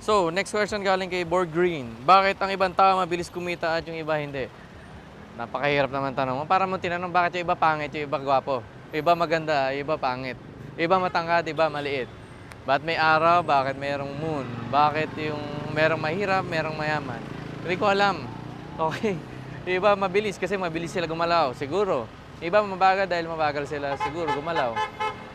So, next question galing kay Borg Green. Bakit ang ibang tao mabilis kumita at yung iba hindi? Napakahirap naman tanong. Para mo tinanong bakit yung iba pangit, yung iba gwapo. Iba maganda, iba pangit. Iba matangkad, iba maliit. Bakit may araw, bakit mayroong moon? Bakit yung merong mahirap, merong mayaman? Hindi ko alam. Okay. Iba mabilis kasi mabilis sila gumalaw, siguro. Iba mabagal dahil mabagal sila, siguro gumalaw.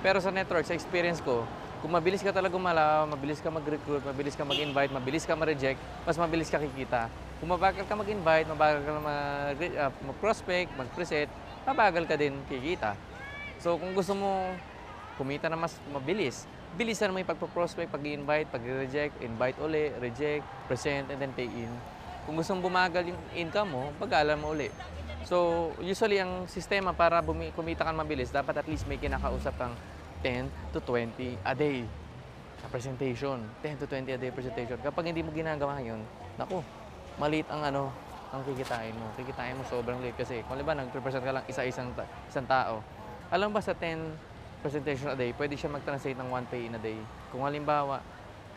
Pero sa network, sa experience ko, kung mabilis ka talaga gumalaw, mabilis ka mag-recruit, mabilis ka mag-invite, mabilis ka ma-reject, mas mabilis ka kikita. Kung mabagal ka mag-invite, mabagal ka uh, mag-prospect, mag-present, mabagal ka din kikita. So kung gusto mo kumita na mas mabilis, bilisan mo yung pagpo-prospect, pag-invite, pag-reject, invite uli, reject, present, and then pay in. Kung gusto mong bumagal yung income mo, pag-aalam mo uli. So, usually ang sistema para bumi- kumita ka mabilis, dapat at least may kinakausap kang 10 to 20 a day sa presentation. 10 to 20 a day presentation. Kapag hindi mo ginagawa yun, naku, maliit ang ano, ang kikitain mo. Kikitain mo sobrang liit kasi kung ba nag-present ka lang isa-isang ta- isang tao, alam ba sa 10 presentation a day, pwede siya mag-translate ng 1 pay in a day. Kung halimbawa,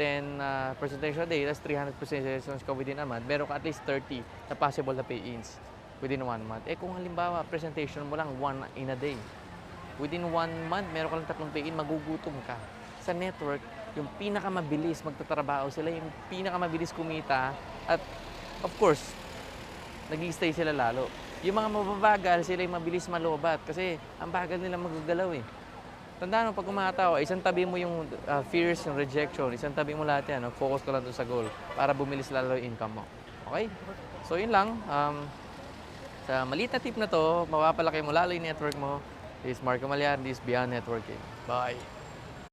10 uh, presentation a day, that's 300 presentations ka within a month, meron ka at least 30 na possible na pay-ins within one month. Eh kung halimbawa, presentation mo lang 1 in a day, within one month, meron ka lang tatlong pay-in, magugutom ka. Sa network, yung pinakamabilis magtatrabaho sila, yung pinakamabilis kumita, at of course, nag stay sila lalo. Yung mga mababagal, sila yung mabilis malobat kasi ang bagal nila magagalaw eh. Tandaan mo, pag umataw, isang tabi mo yung uh, fears, yung rejection, isang tabi mo lahat yan, focus ka lang doon sa goal para bumilis lalo yung income mo. Okay? So yun lang. Um, sa maliit na tip na to, mapapalaki mo lalo yung network mo. This is Marco Malian, this is Beyond Networking. Bye!